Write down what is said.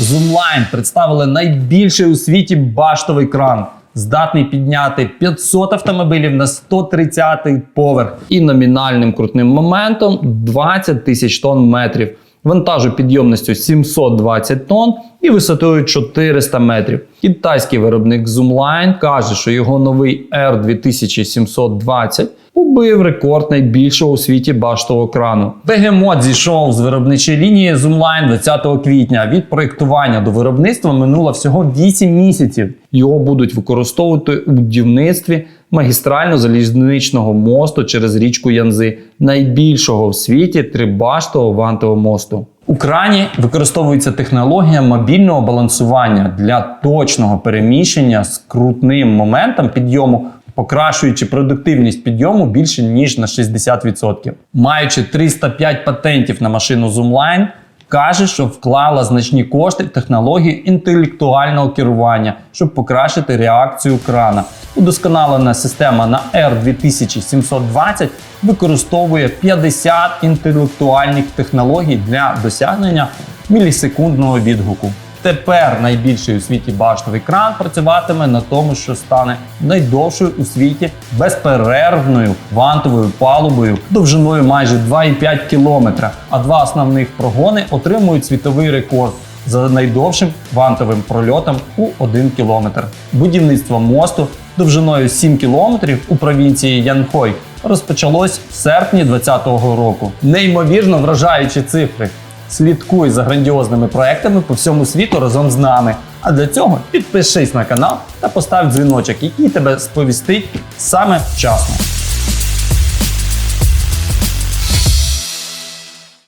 Zoomline представили найбільший у світі баштовий кран. Здатний підняти 500 автомобілів на 130-й поверх і номінальним крутним моментом 20 тисяч тонн метрів, вантажу підйомністю 720 тонн і висотою 400 метрів. Китайський виробник Zoomline каже, що його новий R2720 побив рекорд найбільшого у світі баштового крану. Бегемот зійшов з виробничої лінії Zoomline 20 квітня. Від проєктування до виробництва минуло всього 8 місяців. Його будуть використовувати у будівництві магістрально-залізничного мосту через річку Янзи, найбільшого в світі трибаштового вантового мосту. У крані використовується технологія мобільного балансування для точного переміщення з крутним моментом підйому, покращуючи продуктивність підйому більше ніж на 60%. Маючи 305 патентів на машину Zoomline, каже, що вклала значні кошти в технології інтелектуального керування, щоб покращити реакцію крана. Удосконалена система на R2720 використовує 50 інтелектуальних технологій для досягнення мілісекундного відгуку. Тепер найбільший у світі баштовий кран працюватиме на тому, що стане найдовшою у світі безперервною вантовою палубою довжиною майже 2,5 км. А два основних прогони отримують світовий рекорд за найдовшим вантовим прольотом у 1 км. Будівництво мосту довжиною 7 км у провінції Янхой розпочалось в серпні 2020 року. Неймовірно вражаючі цифри. Слідкуй за грандіозними проектами по всьому світу разом з нами. А для цього підпишись на канал та постав дзвіночок, який тебе сповістить саме вчасно.